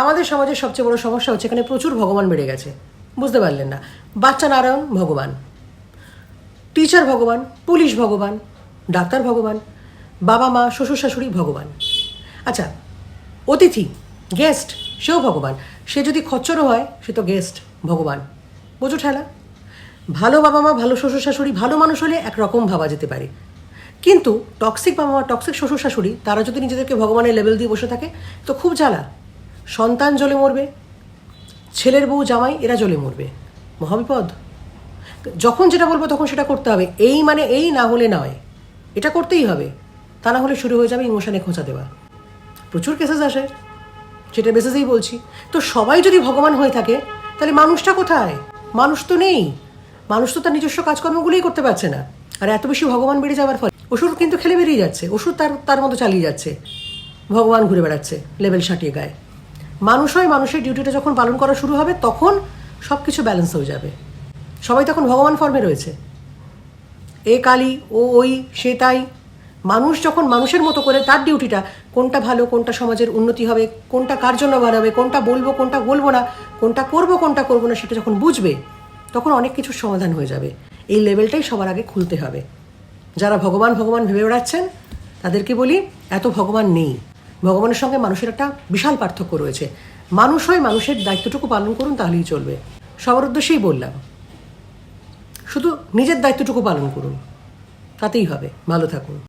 আমাদের সমাজের সবচেয়ে বড় সমস্যা হচ্ছে এখানে প্রচুর ভগবান বেড়ে গেছে। বুঝতে পারলেন না। বাচ্চা নারায়ণ ভগবান টিচার ভগবান পুলিশ ভগবান, ডাক্তার ভগবান, বাবা মা, শ্বশুর শাশুড়ি ভগবান। আচ্ছা অতিথি গেস্ট সেও ভগবান। সে যদি খচ্চরও হয়, সে তো গেস্ট ভগবান। বোঝো ঠেলা? ভালো বাবা মা, ভালো শ্বশুর শাশুড়ি, ভালো মানুষ হলে একরকম ভাবা যেতে পারে। কিন্তু টক্সিক বাবা মা টক্সিক শ্বশুর শাশুড়ি, তারা যদি নিজেদেরকে ভগবানের লেভেল দিয়ে বসে থাকে, তো খুব জ্বালা। সন্তান জ্বলে মরবে, ছেলের বউ জামাই এরা জ্বলে মরবে। মহাবিপদ। যখন যেটা বলব তখন সেটা করতে হবে। এই মানে এই না হলে নয়। এটা করতেই হবে। তা না হলে শুরু হয়ে যাবে ইমোশানে খোঁচা দেওয়া। প্রচুর কেসেস আসে। সেটা বেসিসেই বলছি। তো সবাই যদি ভগবান হয়ে থাকে, তাহলে মানুষটা কোথায়? মানুষ তো নেই। মানুষ তো তার নিজস্ব কাজকর্মগুলোই করতে পারছে না। আর এত বেশি ভগবান বেড়ে যাওয়ার ফলে ওষুধ কিন্তু খেলে বেরিয়ে যাচ্ছে। ওষুধ তার তার মতো চালিয়ে যাচ্ছে। ভগবান ঘুরে বেড়াচ্ছে লেভেল সাটিয়ে গায়ে। মানুষ হয়, মানুষের ডিউটিটা যখন পালন করা শুরু হবে, তখন সব কিছু ব্যালেন্স হয়ে যাবে। সবাই তখন ভগবান ফর্মে রয়েছে। এ কালী, ও ওই, সে তাই। মানুষ যখন মানুষের মতো করে, তার ডিউটিটা কোনটা ভালো, কোনটা সমাজের উন্নতি হবে, কোনটা কার জন্য বানাবে কোনটা বলব কোনটা বলব না, কোনটা করব, কোনটা করব না, সেটা যখন বুঝবে, তখন অনেক কিছুর সমাধান হয়ে যাবে। এই লেভেলটাই সবার আগে খুলতে হবে। যারা ভগবান ভগবান ভেবে বেড়াচ্ছেন, তাদেরকে বলি, এত ভগবান নেই। ভগবানের সঙ্গে মানুষের একটা বিশাল পার্থক্য রয়েছে। মানুষ হয় মানুষের দায়িত্বটুকু পালন করুন, তাহলেই চলবে। সবার উদ্দেশ্যেই বললাম, শুধু নিজের দায়িত্বটুকু পালন করুন, তাতেই হবে। ভালো থাকুন।